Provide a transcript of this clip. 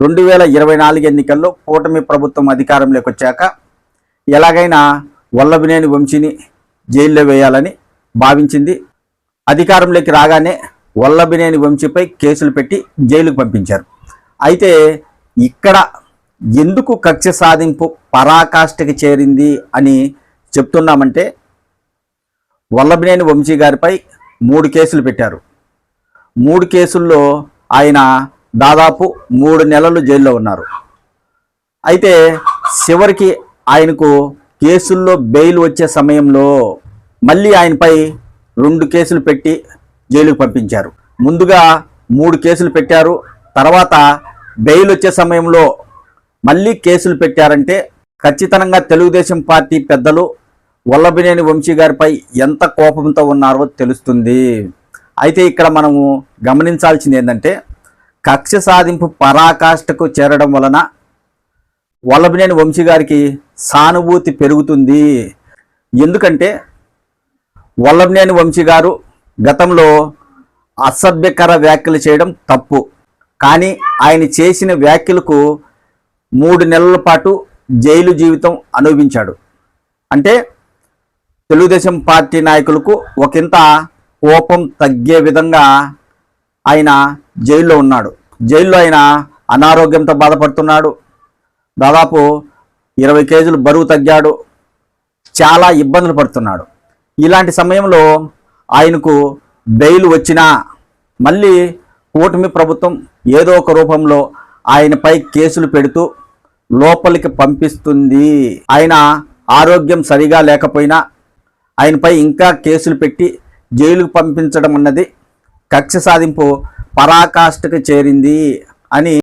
రెండు వేల ఇరవై నాలుగు ఎన్నికల్లో కూటమి ప్రభుత్వం అధికారంలోకి వచ్చాక ఎలాగైనా వల్లభినేని వంశీని జైల్లో వేయాలని భావించింది. అధికారంలోకి రాగానే వల్లభినేని వంశీపై కేసులు పెట్టి జైలుకు పంపించారు. అయితే ఇక్కడ ఎందుకు కక్ష సాధింపు పరాకాష్ఠకి చేరింది అని చెప్తున్నామంటే వల్లభినేని వంశీ గారిపై మూడు కేసులు పెట్టారు. మూడు కేసుల్లో ఆయన దాదాపు మూడు నెలలు జైల్లో ఉన్నారు. అయితే చివరికి ఆయనకు కేసుల్లో బెయిల్ వచ్చే సమయంలో మళ్ళీ ఆయనపై రెండు కేసులు పెట్టి జైలుకు పంపించారు. ముందుగా మూడు కేసులు పెట్టారు. తర్వాత బెయిల్ వచ్చే సమయంలో మళ్ళీ కేసులు పెట్టారంటే ఖచ్చితంగా తెలుగుదేశం పార్టీ పెద్దలు వల్లభినేని వంశీ గారిపై ఎంత కోపంతో ఉన్నారో తెలుస్తుంది. అయితే ఇక్కడ మనము గమనించాల్సింది ఏంటంటే కక్ష సాధింపు పరాకాష్ఠకు చేరడం వలన వల్లభనేని వంశీ గారికి సానుభూతి పెరుగుతుంది. ఎందుకంటే వల్లభనేని వంశీ గారు గతంలో అసభ్యకర వ్యాఖ్యలు చేయడం తప్పు. కానీ ఆయన చేసిన వ్యాఖ్యలకు మూడు నెలల పాటు జైలు జీవితం అనుభవించాడు. అంటే తెలుగుదేశం పార్టీ నాయకులకు ఒకంత కోపం తగ్గే విధంగా ఆయన జైల్లో ఉన్నాడు. జైల్లో ఆయన అనారోగ్యంతో బాధపడుతున్నాడు. దాదాపు ఇరవై కేజీలు బరువు తగ్గాడు. చాలా ఇబ్బందులు పడుతున్నాడు. ఇలాంటి సమయంలో ఆయనకు బెయిల్ వచ్చినా మళ్ళీ కూటమి ప్రభుత్వం ఏదో ఒక రూపంలో ఆయనపై కేసులు పెడుతూ లోపలికి పంపిస్తుంది. ఆయన ఆరోగ్యం సరిగా లేకపోయినా ఆయనపై ఇంకా కేసులు పెట్టి జైలుకు పంపించడం అన్నది కక్ష సాధింపు పరాకాష్ఠకు చేరింది అని